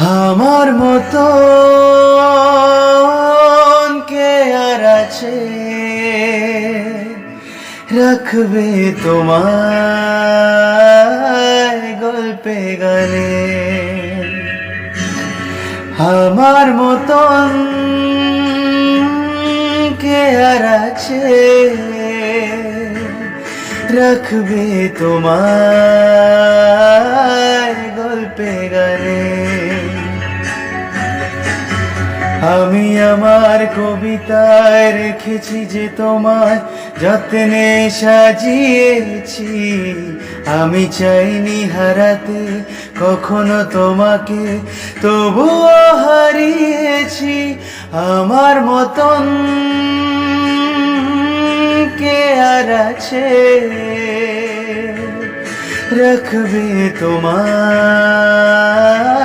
আমার মতো কে আর আছে? রাখবে তোমার গল্পে গানে। আমার মতন কে আর আছে? রাখবে তোমার আমি আমার কবিতায় রেখেছি যে তোমার যত্নে সাজিয়েছি। আমি চাইনি হারাতে, কখনো তোমাকে, তবুও হারিয়েছি আমার মতন। কে আর আছে? রাখবে তোমার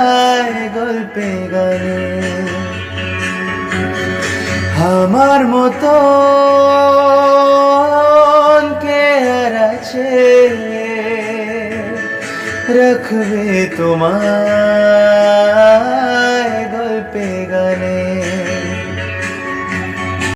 আমার মতো কে আছে। রাখবে তোমার